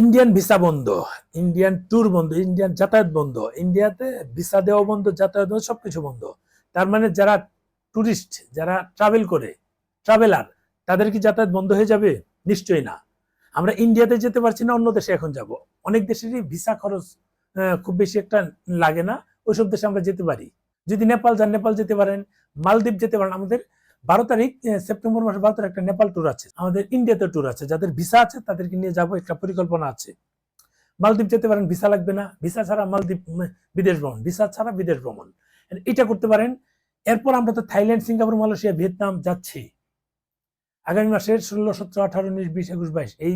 Indian visa বন্ধ Indian tour বন্ধ Indian যাতায়াত বন্ধ ইন্ডিয়াতে ভিসা দেওয়া বন্ধ, যাতায়াত বন্ধ, সবকিছু বন্ধ। তার মানে যারা টুরিস্ট যারা ট্রাভেল করে ট্রাভেলার তাদের কি যাতায়াত বন্ধ হয়ে যাবে? নিশ্চয়ই না। আমরা ইন্ডিয়াতে যেতে পারছি না, অন্য দেশে এখন যাব। অনেক দেশেরই ভিসা খরচ খুব বেশি একটা লাগে না। ওইসব দেশে আমরা যেতে পারি। যদি নেপাল যান, নেপাল যেতে পারেন, মালদ্বীপ যেতে পারেন, আমাদের বারো তারিখ সেপ্টেম্বর মাসের বারো তারিখ একটা নেপাল ট্যুর আছে। আমাদের ইন্ডিয়াতে ট্যুর আছে। যাদের ভিসা আছে, তাদেরকে নিয়ে যাব, একটা পরিকল্পনা আছে। মালদ্বীপ যেতে পারেন ভিসা লাগবে না। ভিসা ছাড়া মালদ্বীপ বিদেশ ভ্রমণ ভিসা ছাড়া বিদেশ ভ্রমণ। এটা করতে পারেন। এরপর আমরা তো থাইল্যান্ড, সিঙ্গাপুর, মালয়েশিয়া, ভিয়েতনাম যাচ্ছি। আগামী মাসের ষোলো, সতেরো, আঠারো, উনিশ, বিশ, একুশ, বাইশ, এই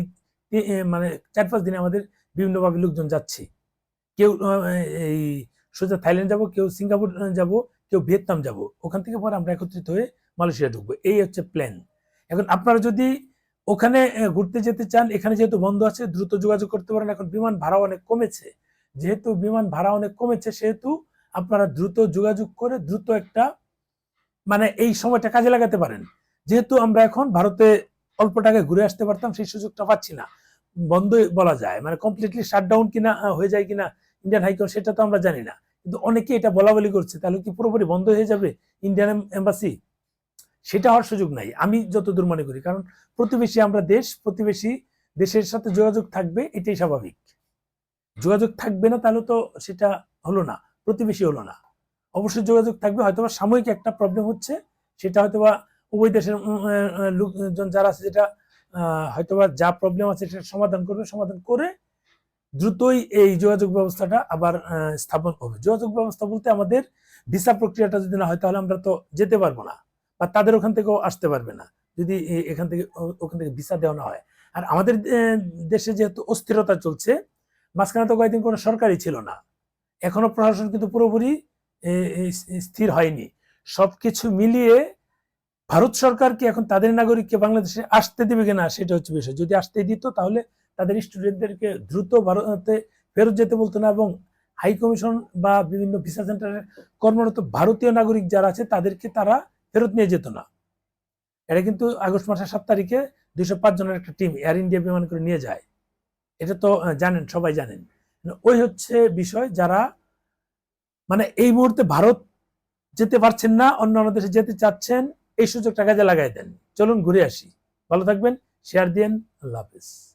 মানে চার পাঁচ দিনে আমাদের বিভিন্নভাবে লোকজন যাচ্ছে। কেউ এই সোজা থাইল্যান্ড যাব, কেউ সিঙ্গাপুর যাব, কেউ ভিয়েতনাম যাব। ওখান থেকে পরে আমরা একত্রিত হয়ে মালয়েশিয়া ঢুকবো। এই হচ্ছে প্ল্যান এখন আপনারা যদি ওখানে ঘুরতে যেতে চান, এখানে যেহেতু বন্ধ আছে, দ্রুত যোগাযোগ করতে পারেন। এখন বিমান ভাড়া অনেক কমেছে। যেহেতু বিমান ভাড়া অনেক কমেছে, সেহেতু আপনারা দ্রুত যোগাযোগ করে দ্রুত একটা মানে এই সময়টা কাজে লাগাতে পারেন। যেহেতু আমরা এখন ভারতে অল্প টাকায় ঘুরে আসতে পারতাম, সেই সুযোগটা পাচ্ছি না। বন্ধ বলা যায় মানে কমপ্লিটলি শাটডাউন কিনা হয়ে যায় কিনা ইন্ডিয়ান হাইকোর্ট সেটা তো আমরা জানি না। কিন্তু অনেকে এটা বলা বলি করছে, তাহলে কি পুরোপুরি বন্ধ হয়ে যাবে ইন্ডিয়ান এম্বাসি সেটা হওয়ার সুযোগ নাই। আমি যতদূর মনে করি, কারণ প্রতিবেশী আমরা দেশ, প্রতিবেশী দেশের সাথে যোগাযোগ থাকবে, এটাই স্বাভাবিক। যোগাযোগ থাকবে না, তাহলে তো সেটা হলো না, প্রতিবেশী হলো না। অবশ্যই যোগাযোগ থাকবে, হয়তোবা সাময়িক একটা প্রবলেম হচ্ছে, সেটা হয়তোবা উভয় দেশের লোকজন যারা আছে, যেটা হয়তোবা যা প্রবলেম আছে, সেটা সমাধান করবে, সমাধান করে দ্রুতই এই যোগাযোগ ব্যবস্থাটা আবার স্থাপন হবে। যোগাযোগ ব্যবস্থা বলতে আমাদের ভিসা প্রক্রিয়াটা যদি না হয়, তাহলে আমরা তো যেতে পারব না। বা তাদের ওখান থেকেও আসতে পারবে না, যদি এখান থেকে ওখান থেকে ভিসা দেওয়া না হয়। আর আমাদের দেশে যেহেতু অস্থিরতা চলছে, মাঝখানে তো কয়েকদিন কোনো সরকারই ছিল না। এখনও প্রশাসন কিন্তু পুরোপুরি স্থির হয়নি। সবকিছু মিলিয়ে ভারত সরকার কি এখন তাদের নাগরিককে বাংলাদেশে আসতে দিবে কিনা সেটা হচ্ছে বিষয়। যদি আসতে দিত তাহলে তাদের স্টুডেন্টদেরকে দ্রুত ভারতে ফেরত যেতে বলতো না এবং হাই কমিশন বা বিভিন্ন ভিসা সেন্টারে কর্মরত ভারতীয় নাগরিক যারা আছে তাদেরকে তারা ফেরত নিয়ে যেত না। এটা কিন্তু আগস্ট মাসের সাত তারিখে দুইশো পাঁচ জনের একটা টিম এয়ার ইন্ডিয়া বিমান করে নিয়ে যায়। এটা তো জানেন, সবাই জানেন। ওই হচ্ছে বিষয় যারা মানে এই মুহূর্তে ভারত যেতে পারছেন না অন্য অন্য দেশে যেতে চাচ্ছেন, এই সুযোগটা কাজে লাগাই দেন। চলুন ঘুরে আসি। ভালো থাকবেন শেয়ার দিন আল্লাহ হাফিজ।